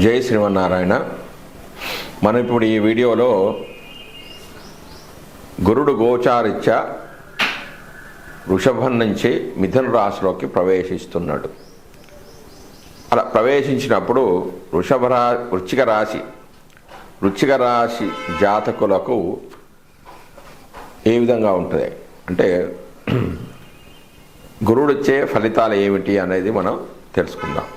జై శ్రీమన్నారాయణ. మనం ఇప్పుడు ఈ వీడియోలో గురుడు గోచారిత్య వృషభం నుంచి మిథున రాశిలోకి ప్రవేశిస్తున్నాడు. అలా ప్రవేశించినప్పుడు వృషభ రా వృచ్చిక రాశి వృచ్చిక రాశి జాతకులకు ఏ విధంగా ఉంటుంది? అంటే గురుడిచ్చే ఫలితాలు ఏమిటి అనేది మనం తెలుసుకుందాం.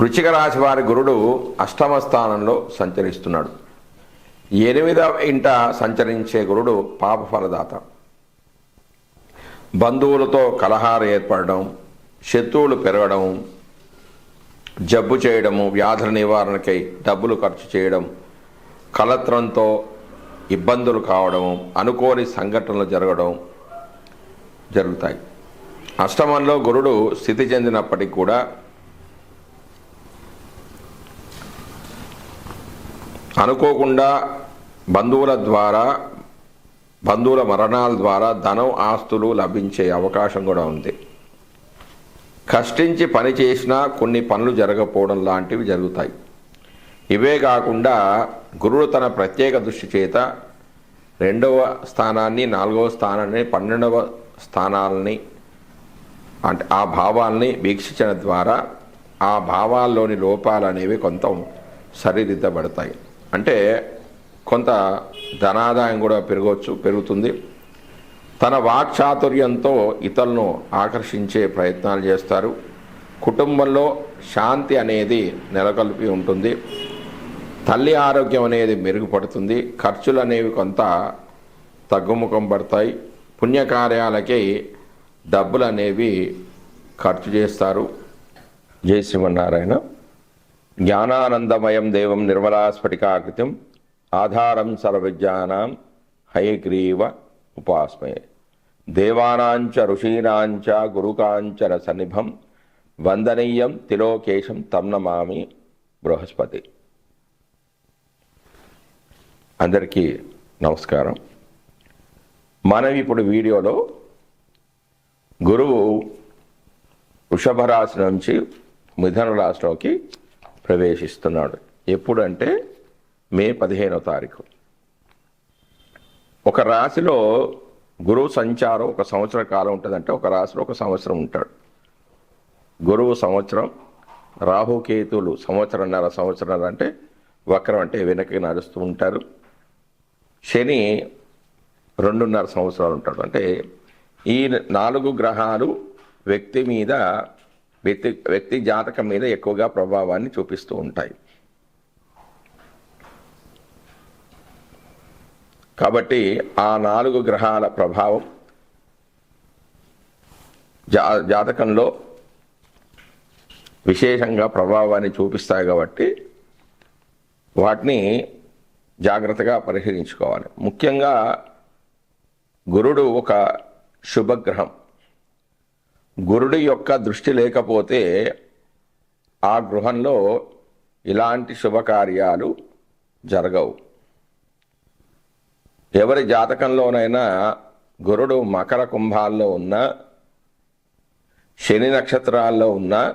వృచ్చిక రాశి వారి గురుడు అష్టమ స్థానంలో సంచరిస్తున్నాడు. ఎనిమిదవ ఇంట సంచరించే గురుడు పాప ఫలదాత. బంధువులతో కలహాలు ఏర్పడడం శత్రువులు పెరగడం జబ్బు చేయడము వ్యాధుల నివారణకై డబ్బులు ఖర్చు చేయడం కలత్రంతో ఇబ్బందులు కావడం అనుకోని సంఘటనలు జరగడం జరుగుతాయి. అష్టమంలో గురుడు స్థితి చెందినప్పటికీ కూడా అనుకోకుండా బంధువుల ద్వారా బంధువుల మరణాల ద్వారా ధనం ఆస్తులు లభించే అవకాశం కూడా ఉంది. కష్టించి పని చేసినా కొన్ని పనులు జరగకపోవడం లాంటివి జరుగుతాయి. ఇవే కాకుండా గురుడు తన ప్రత్యేక దృష్టి చేత రెండవ స్థానాన్ని నాలుగవ స్థానాన్ని పన్నెండవ స్థానాలని అంటే ఆ భావాల్ని వీక్షించడం ద్వారా ఆ భావాల్లోని లోపాలు అనేవి కొంత సరిదిద్దబడతాయి. అంటే కొంత ధనాదాయం కూడా పెరగవచ్చు పెరుగుతుంది. తన వాక్చాతుర్యంతో ఇతరులను ఆకర్షించే ప్రయత్నాలు చేస్తారు. కుటుంబంలో శాంతి అనేది నెలకొల్పి ఉంటుంది. తల్లి ఆరోగ్యం అనేది మెరుగుపడుతుంది. ఖర్చులు అనేవి కొంత తగ్గుముఖం పడతాయి. పుణ్యకార్యాలకి డబ్బులు అనేవి ఖర్చు చేస్తారు. జై శ్రీమన్నారాయణ. జ్ఞానానందమయం దేవం నిర్మలాస్ఫటికాకృతిం ఆధారం సర్వజ్ఞానం హయగ్రీవ ఉపాస్మయే దేవానాంచ ఋషీనాంచ గురుకాంచన సన్నిభం వందనీయం తిలోకేశం తమ్నమామి బృహస్పతి. అందరికీ నమస్కారం. మనం ఇప్పుడు వీడియోలో గురువు వృషభ రాశి నుంచి మిథున రాశిలోకి ప్రవేశిస్తున్నాడు. ఎప్పుడంటే మే పదిహేనో తారీఖు. ఒక రాశిలో గురువు సంచారం ఒక సంవత్సర కాలం ఉంటుందంటే ఒక రాశిలో ఒక సంవత్సరం ఉంటాడు. గురువు సంవత్సరం రాహుకేతువులు సంవత్సరంన్నర సంవత్సరాలు అంటే వక్రం అంటే వెనక్కి నడుస్తూ ఉంటారు. శని రెండున్నర సంవత్సరాలు ఉంటాడు. అంటే ఈ నాలుగు గ్రహాలు వ్యక్తి మీద వ్యక్తి వ్యక్తి జాతకం మీద ఎక్కువగా ప్రభావాన్ని చూపిస్తూ ఉంటాయి. కాబట్టి ఆ నాలుగు గ్రహాల ప్రభావం జా జాతకంలో విశేషంగా ప్రభావాన్ని చూపిస్తాయి కాబట్టి వాటిని జాగ్రత్తగా పరిశీలించుకోవాలి ముఖ్యంగా గురుడు ఒక శుభగ్రహం. గురుడి యొక్క దృష్టి లేకపోతే ఆ గృహంలో ఇలాంటి శుభకార్యాలు జరగవు. ఎవరి జాతకంలోనైనా గురుడు మకర కుంభాల్లో ఉన్న శని నక్షత్రాల్లో ఉన్న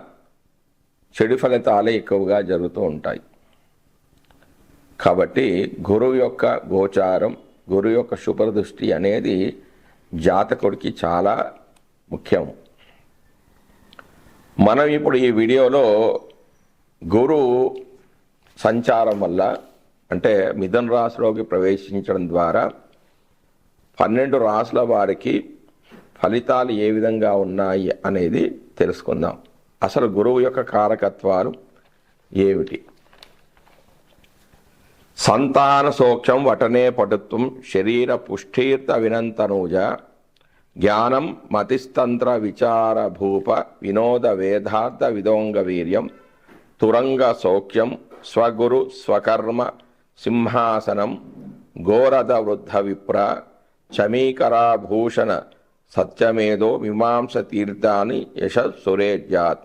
చెడు ఫలితాలే ఎక్కువగా జరుగుతూ ఉంటాయి. కాబట్టి గురువు యొక్క గోచారం గురువు యొక్క శుభదృష్టి అనేది జాతకుడికి చాలా ముఖ్యం. మనం ఇప్పుడు ఈ వీడియోలో గురువు సంచారం వల్ల అంటే మిథున రాశిలోకి ప్రవేశించడం ద్వారా పన్నెండు రాసుల వారికి ఫలితాలు ఏ విధంగా ఉన్నాయి అనేది తెలుసుకుందాం. అసలు గురువు యొక్క కారకత్వాలు ఏమిటి? సంతాన సోక్షం వటనే పటుత్వం శరీర పుష్ఠీర్త వినంతనూజ జ్ఞానం మతిస్తంత్ర విచారభూప వినోద వేదార్థ విదోంగ వీర్యం తురంగ సౌఖ్యం స్వగురు స్వకర్మ సింహాసనం గోరద వృద్ధ విప్ర చమీకరాభూషణ సత్యమేదో మీమాంస తీర్థాని యశ సురేజ్యాత్.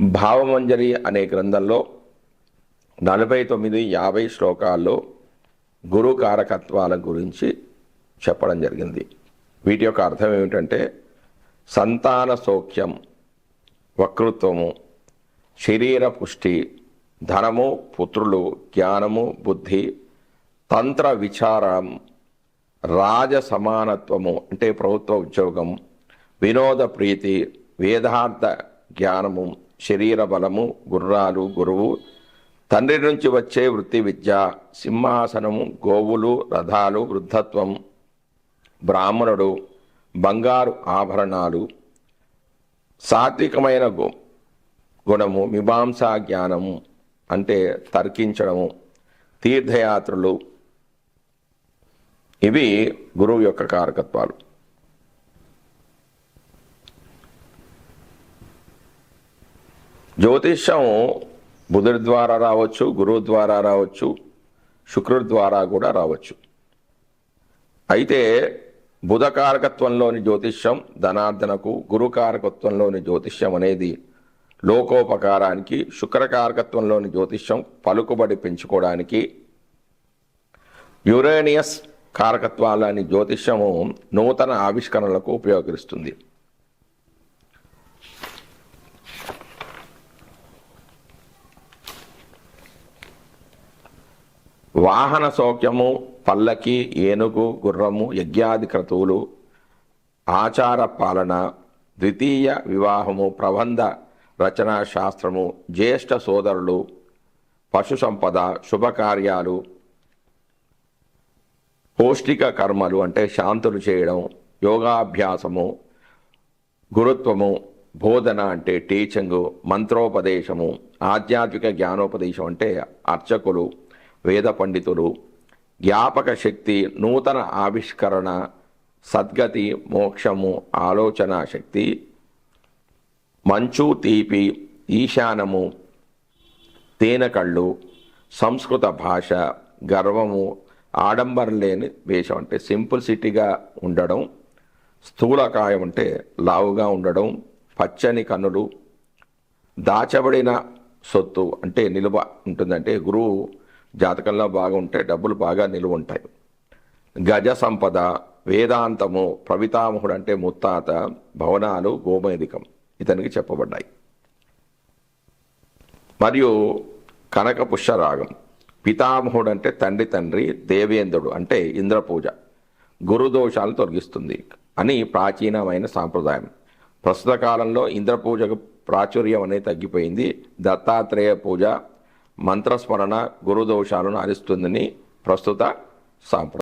భావమంజరి అనే గ్రంథంలో నలభై తొమ్మిది యాభై శ్లోకాల్లో గురు కారకత్వాల గురించి చెప్పడం జరిగింది. వీటి యొక్క అర్థం ఏమిటంటే సంతాన సౌఖ్యం వక్తృత్వము శరీర పుష్టి ధనము పుత్రులు జ్ఞానము బుద్ధి తంత్ర విచారం రాజ సమానత్వము అంటే ప్రభుత్వ ఉద్యోగం వినోద ప్రీతి వేదార్థ జ్ఞానము శరీర బలము గుర్రాలు గురువు తండ్రి నుంచి వచ్చే వృత్తి విద్య సింహాసనము గోవులు రథాలు వృద్ధత్వం బ్రాహ్మణుడు బంగారు ఆభరణాలు సాత్వికమైన గుణము మీమాంసా జ్ఞానము అంటే తర్కించడము తీర్థయాత్రలు. ఇవి గురువు యొక్క కారకత్వాలు. జ్యోతిష్యం బుధుడి ద్వారా రావచ్చు గురువు ద్వారా రావచ్చు శుక్రుడి ద్వారా కూడా రావచ్చు. అయితే బుధ కారకత్వంలోని జ్యోతిష్యం ధనార్దనకు గురుకారకత్వంలోని జ్యోతిష్యం అనేది లోకోపకారానికి శుక్ర కారకత్వంలోని జ్యోతిష్యం పలుకుబడి పెంచుకోవడానికి యురేనియస్ కారకత్వాలని జ్యోతిష్యము నూతన ఆవిష్కరణలకు ఉపయోగిస్తుంది. వాహన సౌఖ్యము పల్లకి ఏనుగు గుర్రము యజ్ఞాది క్రతువులు ఆచార పాలన ద్వితీయ వివాహము ప్రబంధ రచనా శాస్త్రము జ్యేష్ఠ సోదరులు పశు సంపద శుభకార్యాలు పౌష్టిక కర్మలు అంటే శాంతులు చేయడం యోగాభ్యాసము గురుత్వము బోధన అంటే టీచింగు మంత్రోపదేశము ఆధ్యాత్మిక జ్ఞానోపదేశం అంటే అర్చకులు వేద పండితులు జ్ఞాపక శక్తి నూతన ఆవిష్కరణ సద్గతి మోక్షము ఆలోచన శక్తి మంచు తీపి ఈశానము తేనెకళ్ళు సంస్కృత భాష గర్వము ఆడంబరం లేని వేషం అంటే సింపుల్సిటీగా ఉండడం స్థూలకాయం అంటే లావుగా ఉండడం పచ్చని కన్నులు దాచబడిన సొత్తు అంటే నిలువ ఉంటుందంటే గురువు జాతకంలో బాగా ఉంటే డబ్బులు బాగా నిలువ ఉంటాయి గజ సంపద వేదాంతము ప్రవితామహుడు అంటే ముత్తాత భవనాలు గోమేదికం ఇతనికి చెప్పబడ్డాయి. మరియు కనక పుష్యరాగం పితామహుడు అంటే తండ్రి తండ్రి దేవేంద్రుడు అంటే ఇంద్రపూజ గురుదోషాలు తొలగిస్తుంది అని ప్రాచీనమైన సాంప్రదాయం. ప్రస్తుత కాలంలో ఇంద్రపూజకు ప్రాచుర్యం అనేది తగ్గిపోయింది. దత్తాత్రేయ పూజ మంత్రస్మరణ గురుదోషాలను హరిస్తుందని ప్రస్తుత సాంప్రదాయం.